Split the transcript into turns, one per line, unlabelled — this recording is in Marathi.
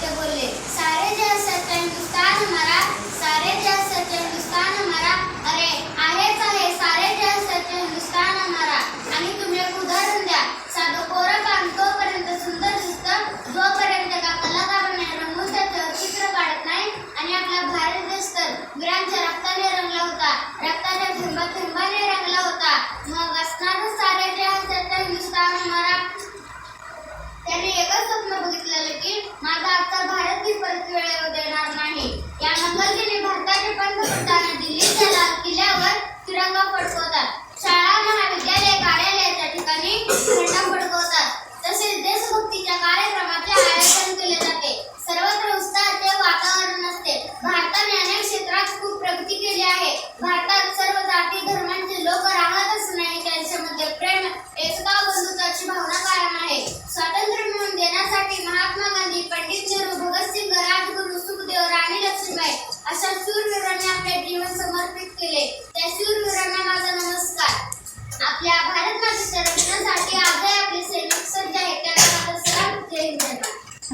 तो बोले सारे जग सच हिंदुस्तान हमारा सारे जग सच हिंदुस्तान हमारा. अरे आहेच आहे सारे जग सच हिंदुस्तान हमारा. आणि तुम्ही एक उदाहरण द्या साधं कोरं काम तोपर्यंत सुंदर दिसत जोपर्यंत का कलाकारांना रंगून त्याचं चित्र काढत नाही आणि आपला भारत देश तर गुरांच्या स्वप्न बघितलेलं की माझा आजचा भारत ही परत वेळेवर देणार नाही. या मंगलदिनी भारताचे पंतप्रधान दिल्ली त्याला किल्ल्यावर तिरंगा फडकवतात. शाळा महाविद्यालय कार्यालय त्या ठिकाणी झेंडा फडकवतात. तसेच देशभक्तीच्या कार्यक्रमाचे आयोजन केले जाते. सर्वत्र उत्साहाचे वातावरण असते. भारताने अनेक क्षेत्रात खूप प्रगती केली आहे. भारतात सर्व जाती धर्म que le